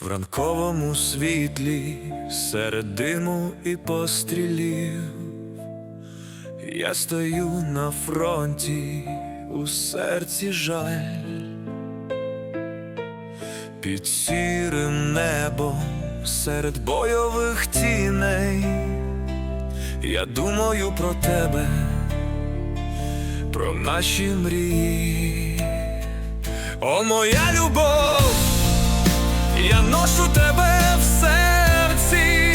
В ранковому світлі серед диму і пострілів Я стою на фронті, у серці жаль, під сірим небом серед бойових тіней. Я думаю про тебе, про наші мрії. О, моя любов, я ношу тебе в серці.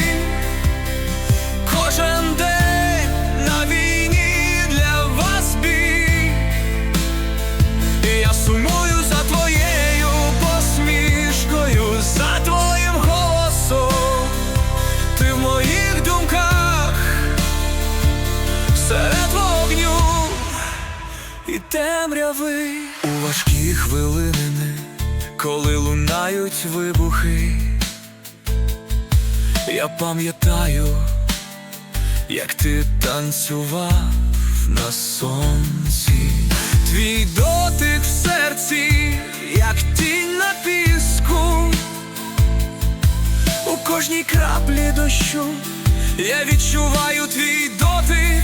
Кожен день на війні для вас бій. І Я сумую за твоєю посмішкою, за твоїм голосом. Ти в моїх думках серед вогню і темряви у важкі хвилини, коли лунають вибухи. Я пам'ятаю, як ти танцював на сонці, твій дотик в серці, як тінь на піску, у кожній краплі дощу я відчуваю твій дотик,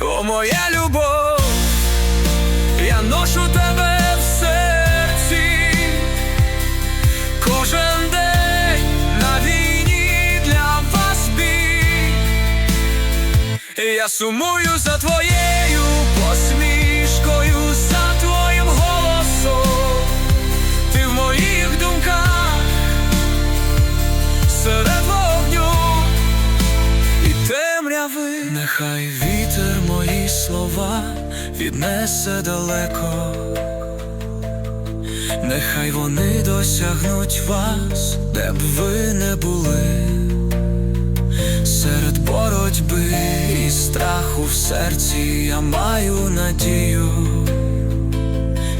о моя любов, я ношу тебе Я сумую за твоєю посмішкою, за твоїм голосом, ти в моїх думках серед вогню і темряви. Нехай вітер мої слова віднесе далеко. Нехай вони досягнуть вас, де б ви не були. Серед боротьби страху в серці я маю надію,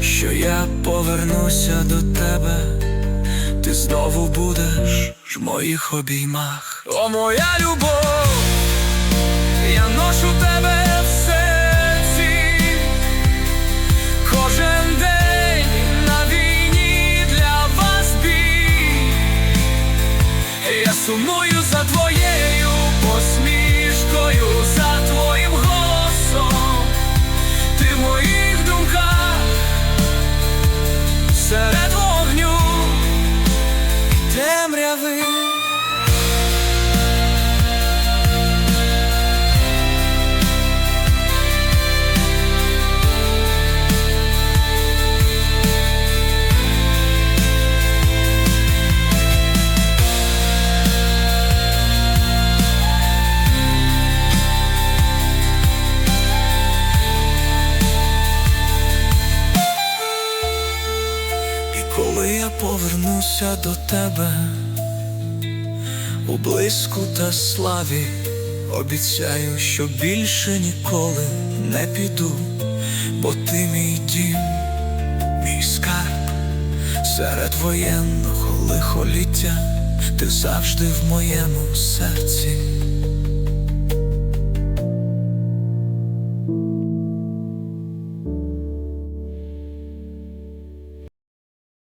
що я повернуся до тебе, ти знову будеш в моїх обіймах. О, моя любов, я ношу тебе сумую за твоєю посмішкою, за твоїм повернуся до тебе у блиску та славі, обіцяю, що більше ніколи не піду, бо ти мій дім, мій скарб серед воєнного лихоліття, ти завжди в моєму серці.